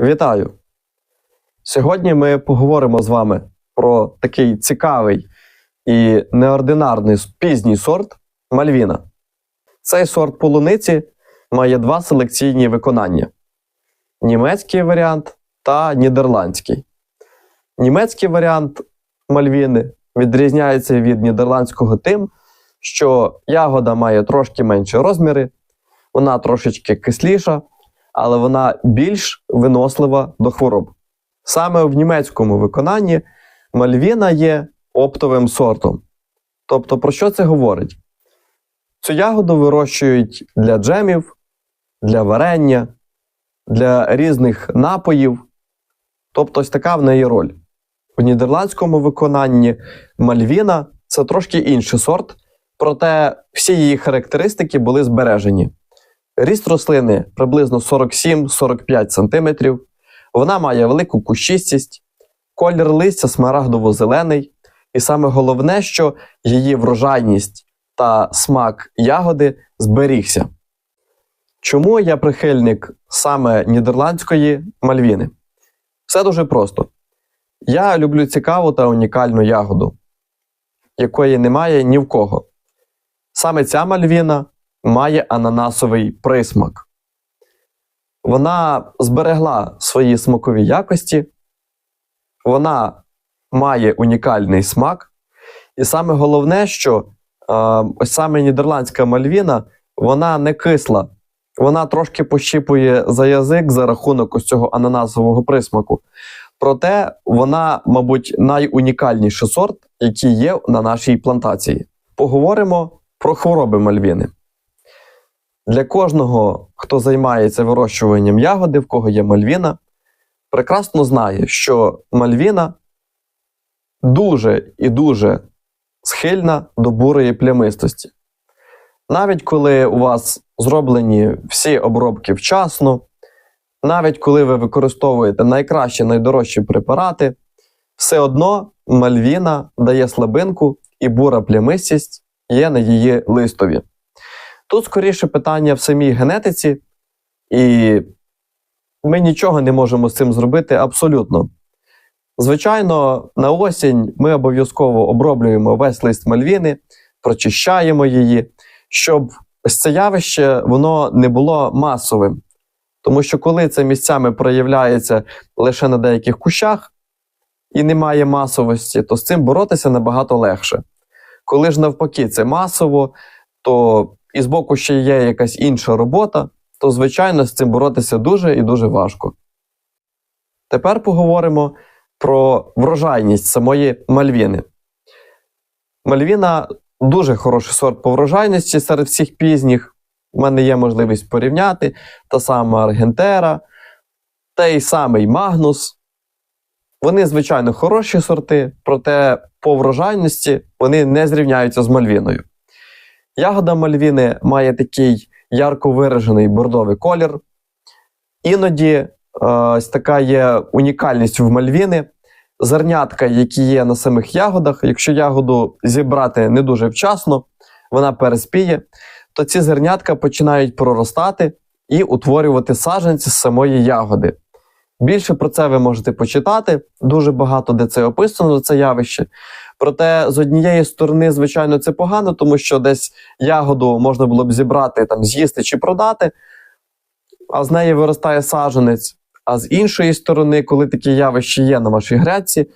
Вітаю! Сьогодні ми поговоримо з вами про такий цікавий і неординарний пізній сорт Мальвіна. Цей сорт полуниці має два селекційні виконання: німецький варіант та нідерландський. Німецький варіант Мальвіни відрізняється від нідерландського тим, що ягода має трошки менші розміри, вона трошечки кисліша, але вона більш винослива до хвороб. Саме в німецькому виконанні Мальвіна є оптовим сортом. Тобто, про що це говорить? Цю ягоду вирощують для джемів, для варення, для різних напоїв. Тобто, ось така в неї роль. У нідерландському виконанні Мальвіна це трошки інший сорт, проте всі її характеристики були збережені. Ріст рослини приблизно 47-45 см. Вона має велику кущистість, колір листя смарагдово-зелений, і саме головне, що її врожайність та смак ягоди зберігся. Чому я прихильник саме нідерландської мальвіни? Все дуже просто. Я люблю цікаву та унікальну ягоду, якої немає ні в кого. Саме ця мальвіна має ананасовий присмак. Вона зберегла свої смакові якості, вона має унікальний смак. І саме головне, що е, ось саме нідерландська мальвіна, вона не кисла. Вона трошки пощіпує за язик за рахунок ось цього ананасового присмаку. Проте вона, мабуть, найунікальніший сорт, який є на нашій плантації. Поговоримо про хвороби мальвіни. Для кожного, хто займається вирощуванням ягоди, в кого є мальвіна, прекрасно знає, що мальвіна дуже і дуже схильна до бурої плямистості. Навіть коли у вас зроблені всі обробки вчасно, навіть коли ви використовуєте найкращі, найдорожчі препарати, все одно мальвіна дає слабинку і бура плямистість є на її листові. Тут скоріше питання в самій генетиці, і ми нічого не можемо з цим зробити абсолютно. Звичайно, на осінь ми обов'язково оброблюємо весь лист мальвіни, прочищаємо її, щоб ось це явище воно не було масовим. Тому що коли це місцями проявляється лише на деяких кущах і немає масовості, то з цим боротися набагато легше. Коли ж навпаки це масово, то і з боку ще є якась інша робота, то, звичайно, з цим боротися дуже і дуже важко. Тепер поговоримо про врожайність самої мальвіни. Мальвіна дуже хороший сорт по врожайності серед всіх пізніх. У мене є можливість порівняти та сама Аргентера, той самий Магнус. Вони, звичайно, хороші сорти, проте по врожайності вони не зрівняються з мальвіною. Ягода мальвіни має такий ярко виражений бордовий колір. Іноді е, ось така є унікальність в мальвіни. Зернятка, які є на самих ягодах, якщо ягоду зібрати не дуже вчасно, вона переспіє, то ці зернятка починають проростати і утворювати саджанці з самої ягоди. Більше про це ви можете почитати, дуже багато де це описано, це явище. Проте, з однієї сторони, звичайно, це погано, тому що десь ягоду можна було б зібрати, там, з'їсти чи продати, а з неї виростає саджанець. А з іншої сторони, коли такі явища є на вашій грядці,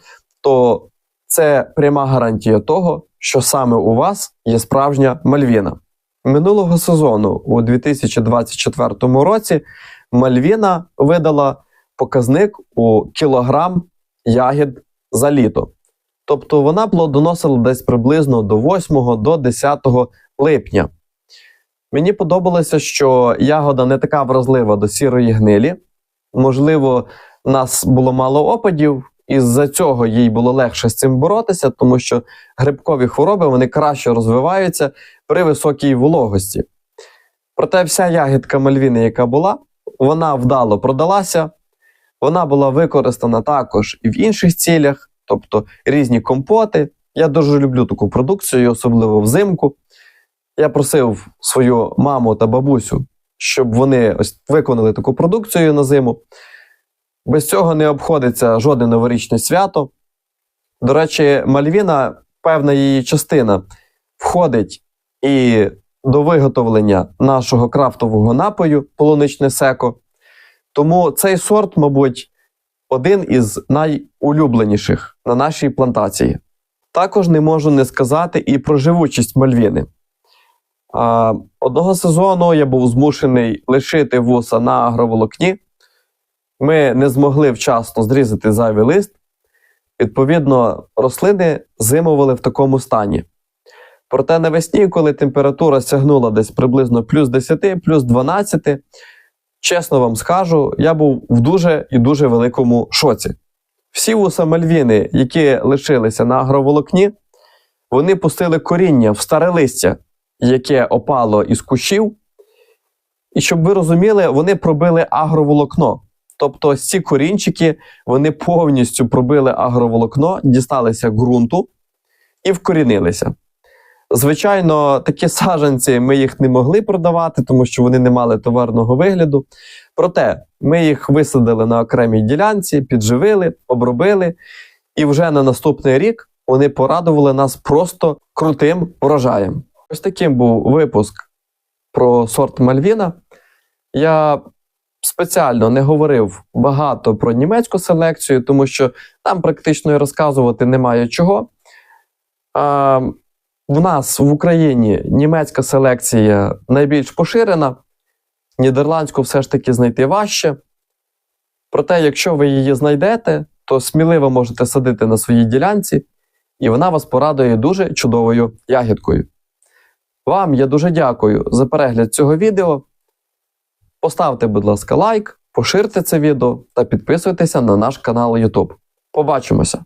то це пряма гарантія того, що саме у вас є справжня мальвіна. Минулого сезону, у 2024 році, мальвіна видала показник у кілограм ягід за літо. Тобто вона плодоносила десь приблизно до 8 до 10 липня. Мені подобалося, що ягода не така вразлива до сірої гнилі. Можливо, нас було мало опадів, і з-за цього їй було легше з цим боротися, тому що грибкові хвороби вони краще розвиваються при високій вологості. Проте вся ягідка мальвіни, яка була, вона вдало продалася, вона була використана також і в інших цілях, тобто різні компоти. Я дуже люблю таку продукцію, особливо взимку. Я просив свою маму та бабусю, щоб вони ось виконали таку продукцію на зиму. Без цього не обходиться жодне новорічне свято. До речі, Мальвіна, певна її частина, входить і до виготовлення нашого крафтового напою полуничне секо. Тому цей сорт, мабуть, один із найулюбленіших на нашій плантації. Також не можу не сказати і про живучість Мальвіни. Одного сезону я був змушений лишити вуса на агроволокні. Ми не змогли вчасно зрізати зайвий лист. Відповідно, рослини зимували в такому стані. Проте навесні, коли температура сягнула десь приблизно плюс 10, плюс 12, чесно вам скажу, я був в дуже і дуже великому шоці. Всі вуса мальвіни, які лишилися на агроволокні, вони пустили коріння в старе листя, яке опало із кущів. І щоб ви розуміли, вони пробили агроволокно. Тобто ці корінчики вони повністю пробили агроволокно, дісталися ґрунту і вкорінилися. Звичайно, такі саджанці ми їх не могли продавати, тому що вони не мали товарного вигляду. Проте ми їх висадили на окремій ділянці, підживили, обробили, і вже на наступний рік вони порадували нас просто крутим врожаєм. Ось таким був випуск про сорт Мальвіна. Я спеціально не говорив багато про німецьку селекцію, тому що там практично і розказувати немає чого. В нас в Україні німецька селекція найбільш поширена, нідерландську все ж таки знайти важче. Проте, якщо ви її знайдете, то сміливо можете садити на своїй ділянці, і вона вас порадує дуже чудовою ягідкою. Вам я дуже дякую за перегляд цього відео. Поставте, будь ласка, лайк, поширте це відео та підписуйтеся на наш канал YouTube. Побачимося!